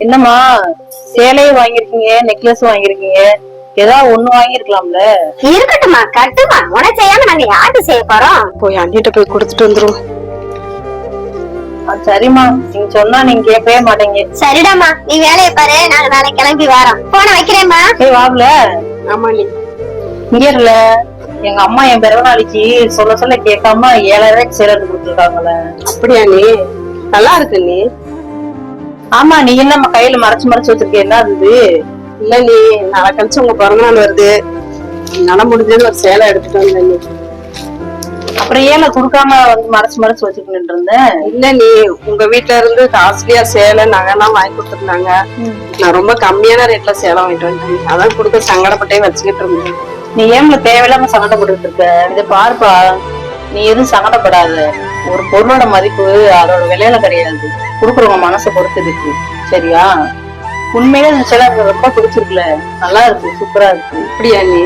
என்னம்மா சேலையும் வாங்கியிருக்கீங்க நெக்லஸ் வாங்கியிருக்கீங்க ஏதாவது ஒண்ணு வாங்கியிருக்கலாம்ல? இருக்கட்டும்மா கட்டுமா உனக்கு செய்யாம நாங்க யாருக்கு செய்ய போறோம்? போய் அண்ணிட்ட போய் கொடுத்துட்டு வந்துரும் ஆ, சரிம்மா. நீங்க சொன்னா நீங்க கேட்கவே மாட்டீங்க. சரிடாம்மா. நீ வேலையை பாரு. நாங்க நாளை கிளம்பி வரோம். போன வைக்கிறேம்மா. ஏய் வாப்ல. ஆமா நீ இங்க இல்ல எங்க அம்மா என் பிறந்த நாளைக்கு சொல்ல சொல்ல கேட்காம ஏழாயிரம் ரூபாய்க்கு சேலை எடுத்து கொடுத்துருக்காங்கல்ல அப்படியா நீ நல்லா இருக்கு நீ ஆமா நீ என்னம்மா கையில மறைச்சு மறைச்சு வச்சிருக்க என்ன அது? இல்ல நீ நாளை கழிச்சு உங்க பிறந்த நாள் வருது. என்னால முடிஞ்சது ஒரு சேலை எடுத்துட்டு வந்தேன் அப்புறம் ஏல கொடுக்காம வந்து மறைச்சு மறைச்சு வச்சுக்கிட்டு இருந்தேன்? இல்ல நீ உங்க வீட்ல இருந்து காஸ்ட்லியா சேலை நகைலாம் வாங்கி கொடுத்துருந்தாங்க. நான் ரொம்ப கம்மியான ரேட்ல சேலை வாங்கிட்டு வந்தேன். அதான் கொடுக்க சங்கடப்பட்டே வச்சுக்கிட்டு இருந்தேன். நீ ஏம்ல தேவையில்லாம சங்கடப்பட்டு இருக்க? இதை பாருப்பா. நீ எதுவும் சங்கடப்படாத. ஒரு பொருளோட மதிப்பு அதோட விலையில கிடையாது. குடுக்குறவங்க மனசை பொறுத்து இருக்கு சரியா? உண்மையிலே இந்த ரொம்ப பிடிச்சிருக்குல நல்லா இருக்கு. சூப்பரா இருக்கு. இப்படியா நீ?